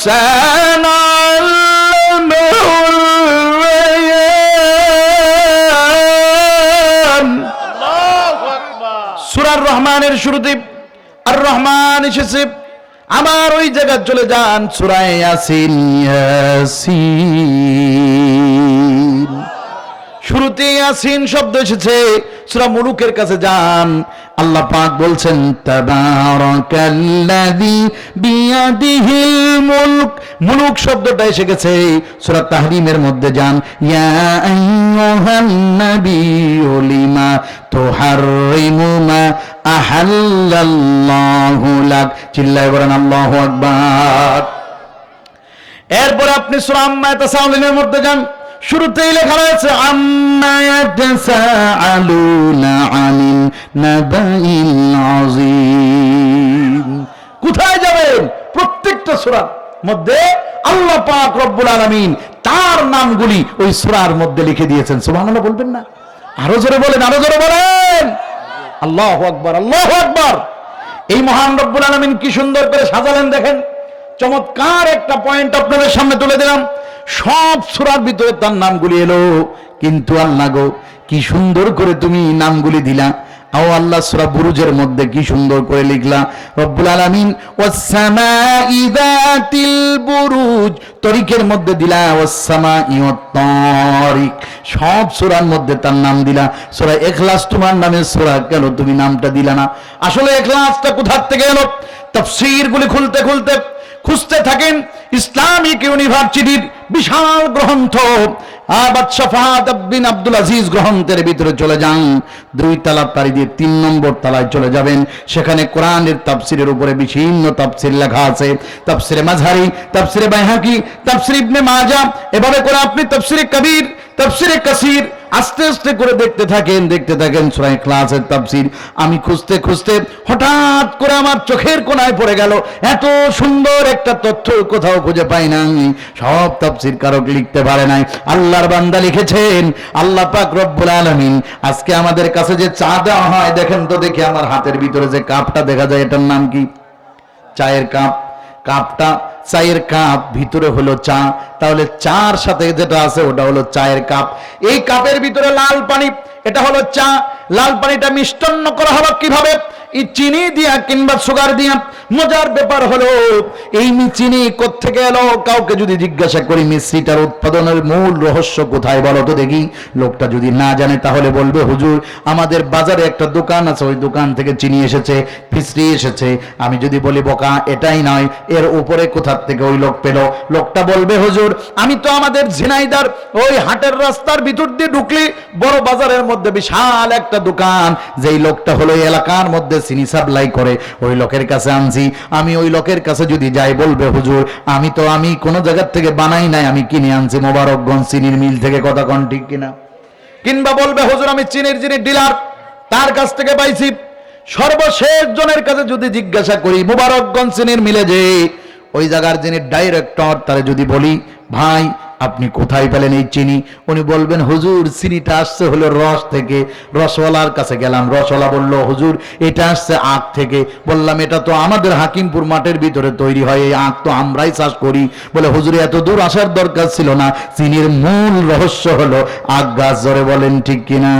الإنسان علمه البيان সুরার রহমানের শুরুতে আর রহমান এসেছে আমার ওই জায়গা চলে যান সুরায় ইয়াসিন ইয়াসিন শুরুতে ইয়াসিন শব্দ এসেছে। সূরা মুলুকের কাছে যান। আল্লাহ পাক বলছেন, তাবারাকাল্লাযী মুলক। শব্দটা এসে গেছে। সূরা তাহরিমের মধ্যে যান। ইয়া আইয়ুহান নাবিয়্যু লিমা চিল্লায় বলেন, আল্লাহু আকবার। এরপর আপনি সূরা আম্মা তাসাউলিনের মধ্যে যান। শুরুতেই লেখা রয়েছে কোথায় যাবেন? প্রত্যেকটা সূরার মধ্যে আল্লাহ পাক রব্বুল আলামিন তার নামগুলি ওই সূরার মধ্যে লিখে দিয়েছেন। সুবহানাল্লাহ বলবেন না? আরও জোরে বলেন, আরও জোরে বলেন। আল্লাহ আকবার, আল্লাহু আকবার। এই মহান রব্বুল আলামিন কি সুন্দর করে সাজালেন দেখেন। চমৎকার একটা পয়েন্ট আপনাদের সামনে তুলে দিলাম। সব সুরার ভিতরে তার নামগুলি এলো। কিন্তু আল্লাহ গো, কি সুন্দর করে তুমি নামগুলি দিলা। আও আল্লাহ সূরা বুরুজের মধ্যে কি সুন্দর করে লিখলা, রব্বুল আলামিন, ওয়াস-সামাই যাতিল বুরুজ তরিকের মধ্যে দিলা, ওয়াস-সামাই ওয়াত-তারিক সব সূরার মধ্যে তার নাম দিলা। সূরা ইখলাস তোমার নামে সূরা, কেন তুমি নামটা দিলা না? আসলে ইখলাসটা কোথা থেকে এলো? তাফসীরগুলি খুলতে খুলতে খুঁজতে থাকেন ইসলামিক ইউনিভার্সিটির বিশাল গ্রন্থ। আবাদ শাফাত বিন আব্দুল আজিজ গ্রন্থের ভিতরে চলে যান। দুই তালা তারি দিয়ে তিন নম্বর তালায় চলে যাবেন। সেখানে কোরআনের তাফসিরের উপরে বিভিন্ন তাফসির লেখা আছে। তাফসিরে মাঝহারি, তাফসিরে বাইহাকি, তাফসির ইবনে মাজা এভাবে করে আপনি তাফসিরে কবির, তাফসিরে কাসির আস্তে আস্তে করে দেখতে থাকেন দেখতে থাকেন সুরাই ক্লাসের তাফসির। আমি খুঁজতে খুঁজতে হঠাৎ করে আমার চোখের কোনায় পড়ে গেল। এত সুন্দর একটা তথ্য কোথাও খুঁজে পাই নাই। সব তাফসির কারক লিখতে পারে নাই। আল্লাহর বান্দা লিখেছেন, আল্লাহ পাক রব্বুল আলামিন, আজকে আমাদের কাছে যে চা দেওয়া হয়, দেখেন তো দেখি আমার হাতের ভিতরে যে কাপটা দেখা যায়, এটার নাম কি? চায়ের কাপ। কাপটা চায়ের কাপ, ভিতরে হলো চা। তাহলে চার সাথে যেটা আছে, ওটা হলো চায়ের কাপ। এই কাপের ভিতরে লাল পানি, এটা হলো চা। লাল পানিটা মিষ্টান্ন করা হলো কীভাবে? এই চিনি দিয়া কিংবা সুগার দিয়া মজার ব্যাপার হলো, এই চিনি কোত্থেকে এলো? কাউকে যদি জিজ্ঞাসা করি মিশ্রিটার উৎপাদনের মূল রহস্য কোথায় বলো তো দেখি? লোকটা যদি না জানে, তাহলে বলবে, হুজুর, আমাদের বাজারে একটা দোকান আছে, ওই দোকান থেকে চিনি এসেছে, ফিসরি এসেছে। আমি যদি বলি, বোকা, এটাই নয়, এর উপরে কোথার থেকে ওই লোক পেল? লোকটা বলবে, হুজুর, আমি তো আমাদের ঝিনাইদার ওই হাটের রাস্তার ভিতর দিয়ে ঢুকলি, বড় বাজারের মধ্যে বিশাল একটা দোকান, যেই লোকটা হলো এলাকার মধ্যে চিনি সাপ্লাই করে, ওই লোকের কাছে আনছি। আমি ওই লোকের কাছে যদি যাই বলবে, হুজুর, আমি তো, আমি কোন জায়গার থেকে বানাই নাই, আমি কিনে আনছি মোবারকগঞ্জ চিনির মিল থেকে, কথা কন ঠিক কিনা? কিংবা বলবে, হুজুর, আমি চিনির যিনি ডিলার, তার কাছ থেকে পাইছি। সর্বশেষ জনের কাছে যদি জিজ্ঞাসা করি, মুবারকগঞ্জ চিনির মিলে যে, ওই জায়গার যিনি ডাইরেক্টর তারা যদি বলি, ভাই আপনি কোথায় পেলেন এই চিনি? উনি বলবেন, হুজুর, চিনিটা আসছে হলো রস থেকে। রসওয়ালার কাছে গেলাম। রসওয়ালা বলল, হুজুর, এটা আসছে আখ থেকে। বললাম, এটা তো আমাদের হাকিমপুর মাঠের ভিতরে তৈরি হয়। এই আখ তো আমরাই চাষ করি। বলে, হুজুর, এত দূর আসার দরকার ছিল না। চিনির মূল রহস্য হলো আখ গাছ। জোরে বলেন, ঠিক কিনা?